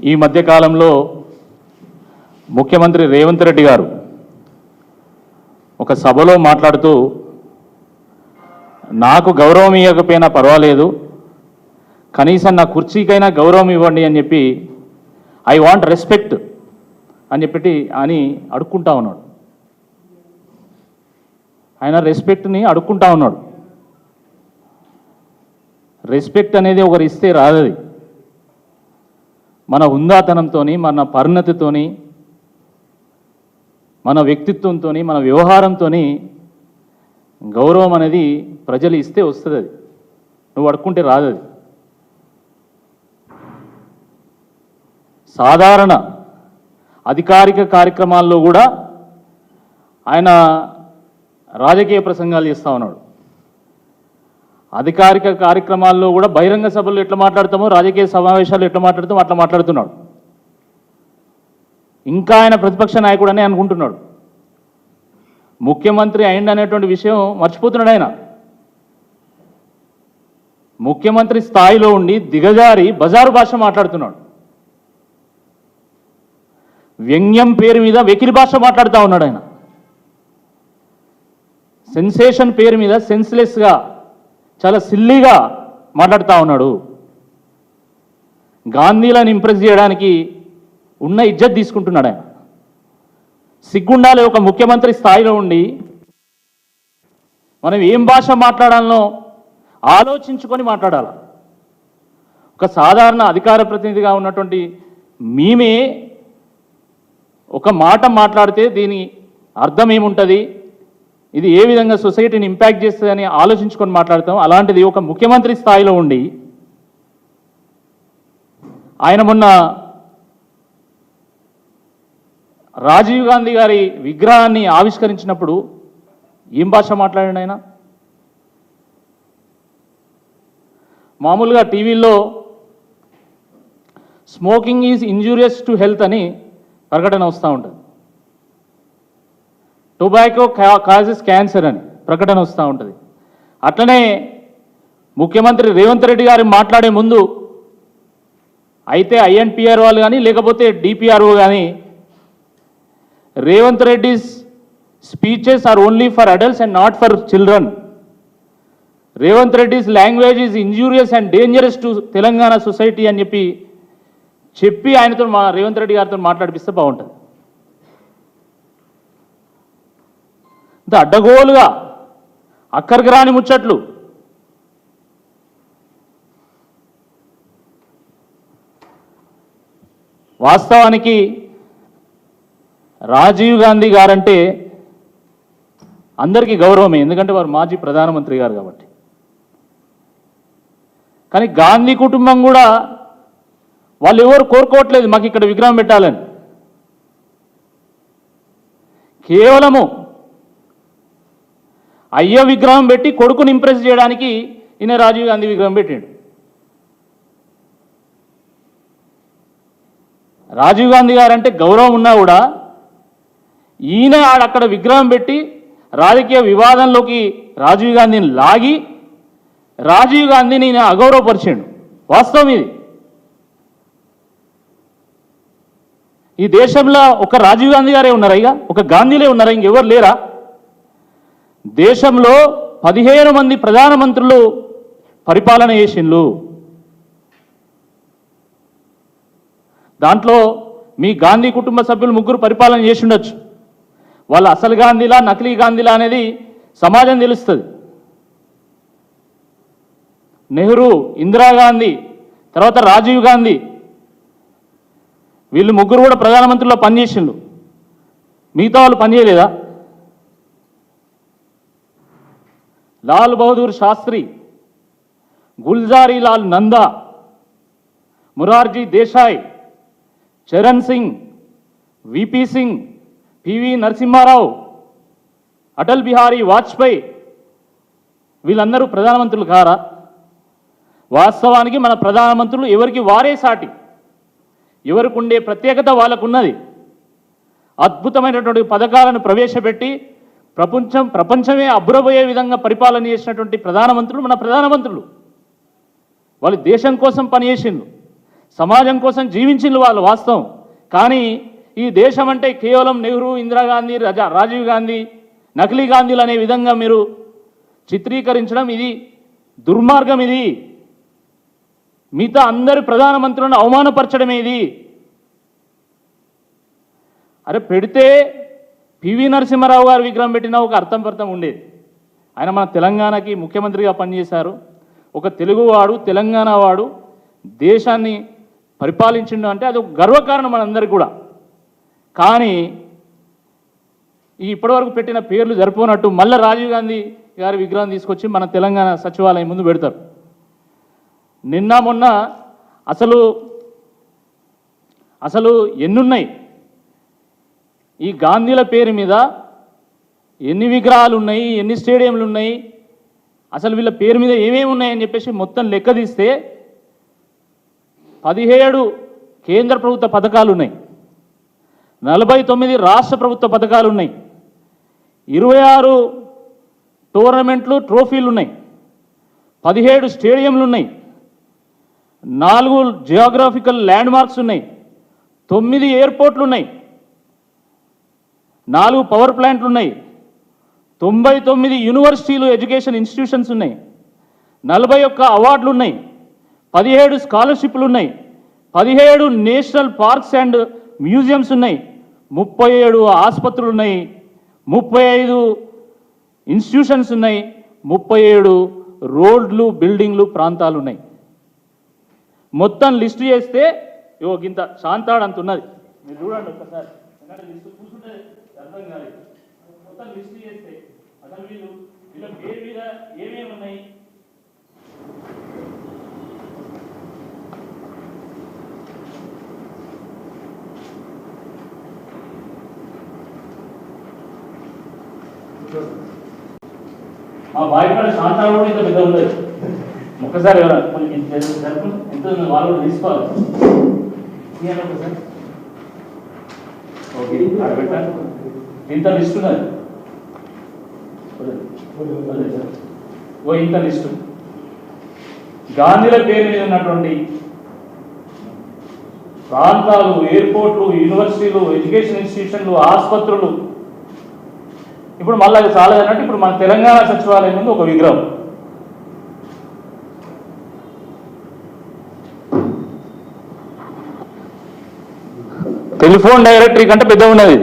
ఈ మధ్యకాలంలో ముఖ్యమంత్రి రేవంత్ రెడ్డి గారు ఒక సభలో మాట్లాడుతూ నాకు గౌరవం ఇవ్వకపోయినా పర్వాలేదు కనీసం నా కుర్చీకైనా గౌరవం ఇవ్వండి అని చెప్పి ఐ వాంట్ రెస్పెక్ట్ అని చెప్పి అని అడుక్కుంటా ఉన్నాడు. ఆయన రెస్పెక్ట్ని అడుక్కుంటా ఉన్నాడు. రెస్పెక్ట్ అనేది ఒకరు ఇస్తే రాదది. మన ఉందాతనంతో మన పరిణతితోని మన వ్యక్తిత్వంతో మన వ్యవహారంతో గౌరవం అనేది ప్రజలు ఇస్తే వస్తుంది అది. నువ్వు అడుక్కుంటే రాదు అది. సాధారణ అధికారిక కార్యక్రమాల్లో కూడా ఆయన రాజకీయ ప్రసంగాలు చేస్తూ ఉన్నాడు. అధికారిక కార్యక్రమాల్లో కూడా బహిరంగ సభలు ఎట్లా మాట్లాడతామో రాజకీయ సమావేశాలు ఎట్లా మాట్లాడతామో అట్లా మాట్లాడుతున్నాడు. ఇంకా ఆయన ప్రతిపక్ష నాయకుడు అని అనుకుంటున్నాడు. ముఖ్యమంత్రి అయింది అనేటువంటి విషయం మర్చిపోతున్నాడు ఆయన. ముఖ్యమంత్రి స్థాయిలో ఉండి దిగజారి బజారు భాష మాట్లాడుతున్నాడు. వ్యంగ్యం పేరు మీద వెకిలి భాష మాట్లాడుతూ ఉన్నాడు ఆయన. సెన్సేషన్ పేరు మీద సెన్స్లెస్గా చాలా సిల్లీగా మాట్లాడుతూ ఉన్నాడు. గాంధీలను ఇంప్రెస్ చేయడానికి ఉన్న ఇజ్జత్ తీసుకుంటున్నాడు ఆయన. సిగ్గుండాలి ఒక ముఖ్యమంత్రి స్థాయిలో ఉండి మనం ఏం భాష మాట్లాడాలనో ఆలోచించుకొని మాట్లాడాలి. ఒక సాధారణ అధికార ప్రతినిధిగా ఉన్నటువంటి మేమే ఒక మాట మాట్లాడితే దీని అర్థం ఏముంటుంది? ఇది ఏ విధంగా సొసైటీని ఇంపాక్ట్ చేస్తుందని ఆలోచించుకొని మాట్లాడతాం. అలాంటిది ఒక ముఖ్యమంత్రి స్థాయిలో ఉండి ఆయన మొన్న రాజీవ్ గాంధీ గారి విగ్రహాన్ని ఆవిష్కరించినప్పుడు ఏం భాష మాట్లాడండి ఆయన? మామూలుగా టీవీలో smoking is injurious to health అని ప్రకటన వస్తూ ఉంటుంది. టొబాకో కాజెస్ క్యాన్సర్ అని ప్రకటన వస్తూ ఉంటుంది. అట్లనే ముఖ్యమంత్రి రేవంత్ రెడ్డి గారు మాట్లాడే ముందు అయితే ఐఎన్పిఆర్ వాళ్ళు కానీ లేకపోతే డిపిఆర్ఓ కానీ Revanth Reddy's speeches are only for adults and not for children. Revanth Reddy's language is injurious and dangerous to Telangana society అని చెప్పి చెప్పి ఆయనతో మా రేవంత్ రెడ్డి గారితో మాట్లాడిపిస్తే బాగుంటుంది. ఇంత అడ్డగోలుగా అక్కడికి రాని ముచ్చట్లు. వాస్తవానికి రాజీవ్ గాంధీ గారంటే అందరికీ గౌరవమే ఎందుకంటే వారు మాజీ ప్రధానమంత్రి గారు కాబట్టి. కానీ గాంధీ కుటుంబం కూడా వాళ్ళు ఎవరు కోరుకోవట్లేదు మాకు ఇక్కడ విగ్రహం పెట్టాలని. కేవలము అయ్య విగ్రహం పెట్టి కొడుకుని ఇంప్రెస్ చేయడానికి ఈయన రాజీవ్ గాంధీ విగ్రహం పెట్టాడు. రాజీవ్ గాంధీ గారు అంటే గౌరవం ఉన్నా కూడా ఈయన అక్కడ విగ్రహం పెట్టి రాజకీయ వివాదంలోకి రాజీవ్ గాంధీని లాగి రాజీవ్ గాంధీని ఈయన అగౌరవపరిచాడు. వాస్తవం ఇది. ఈ దేశంలో ఒక రాజీవ్ గాంధీ గారే ఉన్నారా ఇక? ఒక గాంధీలే ఉన్నారా? ఇంకెవరు లేరా? దేశంలో పదిహేను మంది ప్రధానమంత్రులు పరిపాలన చేసిండ్లు. దాంట్లో మీ గాంధీ కుటుంబ సభ్యులు ముగ్గురు పరిపాలన చేసి ఉండొచ్చు వాళ్ళ అసలు గాంధీలా నకిలీ గాంధీలా అనేది సమాజం తెలుస్తుంది. నెహ్రూ ఇందిరాగాంధీ తర్వాత రాజీవ్ గాంధీ వీళ్ళు ముగ్గురు కూడా ప్రధానమంత్రిలో పనిచేసిండ్రు. మిగతా వాళ్ళు పనిచేయలేదా? Lal Bahadur Shastri Gulzarilal Nanda Morarji Desai Charan Singh V P Singh P V Narasimha Rao Atal Bihari Vajpayee వీళ్ళందరూ ప్రధానమంత్రులు కారా? వాస్తవానికి మన ప్రధానమంత్రులు ఎవరికి వారే సాటి? ఎవరికి ఉండే ప్రత్యేకత వాళ్ళకున్నది? అద్భుతమైనటువంటి పథకాలను ప్రవేశపెట్టి ప్రపంచం ప్రపంచమే అబ్బురబోయే విధంగా పరిపాలన చేసినటువంటి ప్రధానమంత్రులు మన ప్రధానమంత్రులు. వాళ్ళు దేశం కోసం పనిచేసిండు సమాజం కోసం జీవించిండు వాళ్ళు వాస్తవం. కానీ ఈ దేశం అంటే కేవలం నెహ్రూ ఇందిరాగాంధీ రజా రాజీవ్ గాంధీ నకిలీ గాంధీలు అనే విధంగా మీరు చిత్రీకరించడం ఇది దుర్మార్గం ఇది. మిగతా అందరి ప్రధానమంత్రులను అవమానపరచడమే ఇది. అరే పెడితే పివి నరసింహారావు గారు విగ్రహం పెట్టినా ఒక అర్థం పర్థం ఉండేది. ఆయన మన తెలంగాణకి ముఖ్యమంత్రిగా పనిచేశారు. ఒక తెలుగువాడు తెలంగాణ వాడు దేశాన్ని పరిపాలించిండు అంటే అది ఒక గర్వకారణం మనందరికీ కూడా. కానీ ఈ ఇప్పటివరకు పెట్టిన పేర్లు జరిపోనట్టు మళ్ళీ రాజీవ్ గాంధీ గారి విగ్రహం తీసుకొచ్చి మన తెలంగాణ సచివాలయం ముందు పెడతారు. నిన్న మొన్న అసలు అసలు ఎన్నున్నాయి? ఈ గాంధీల పేరు మీద ఎన్ని విగ్రహాలు ఉన్నాయి ఎన్ని స్టేడియంలు ఉన్నాయి అసలు వీళ్ళ పేరు మీద ఏమేమి ఉన్నాయని చెప్పేసి మొత్తం లెక్క తీస్తే పదిహేడు కేంద్ర ప్రభుత్వ పథకాలు ఉన్నాయి నలభై తొమ్మిది రాష్ట్ర ప్రభుత్వ పథకాలు ఉన్నాయి ఇరవై ఆరు టోర్నమెంట్లు ట్రోఫీలు ఉన్నాయి పదిహేడు స్టేడియంలు ఉన్నాయి నాలుగు జియోగ్రాఫికల్ ల్యాండ్ మార్క్స్ ఉన్నాయి. తొమ్మిది ఎయిర్పోర్ట్లు ఉన్నాయి నాలుగు పవర్ ప్లాంట్లు ఉన్నాయి. తొంభై తొమ్మిది యూనివర్సిటీలు ఎడ్యుకేషన్ ఇన్స్టిట్యూషన్స్ ఉన్నాయి. నలభై ఒక్క అవార్డులు ఉన్నాయి. పదిహేడు స్కాలర్షిప్లు ఉన్నాయి. పదిహేడు నేషనల్ పార్క్స్ అండ్ మ్యూజియంస్ ఉన్నాయి. ముప్పై ఏడు ఆసుపత్రులు ఉన్నాయి. ముప్పై ఐదు ఇన్స్టిట్యూషన్స్ ఉన్నాయి. ముప్పై ఏడు రోడ్లు బిల్డింగ్లు ప్రాంతాలు ఉన్నాయి. మొత్తం లిస్టు చేస్తే ఇగో గింత శాంతాడు అంత ఉన్నది. మీరు చూడండి ఒక్కసారి లిస్టు అర్థం కాలేదు. మొత్తం లిస్ట్ చేస్తే అసలు వీళ్ళు వీళ్ళ పేరు మీద ఏమేమి ఉన్నాయి? మా బావి బాయిపడ శాంతాలు కూడా ఇంత పెద్ద ఉండదు. ఒక్కసారి ఎవరా కొంచెం జరుపు ఎంత ఉంది? వాళ్ళు కూడా తీసుకోవాలి. ఒకసారి. ఓకే అడగట్టాను ఇంత లిస్ట్ ఉన్నది. ఓ ఇంత లిస్టు. గాంధీల పేరు మీద ఉన్నటువంటి ప్రాంతాలు ఎయిర్పోర్ట్లు యూనివర్సిటీలు ఎడ్యుకేషన్ ఇన్స్టిట్యూషన్లు ఆసుపత్రులు. ఇప్పుడు మళ్ళీ అది చాలదు ఇప్పుడు మన తెలంగాణ సచివాలయం ముందు ఒక విగ్రహం. టెలిఫోన్ డైరెక్టరీ కంటే పెద్ద ఉన్నది.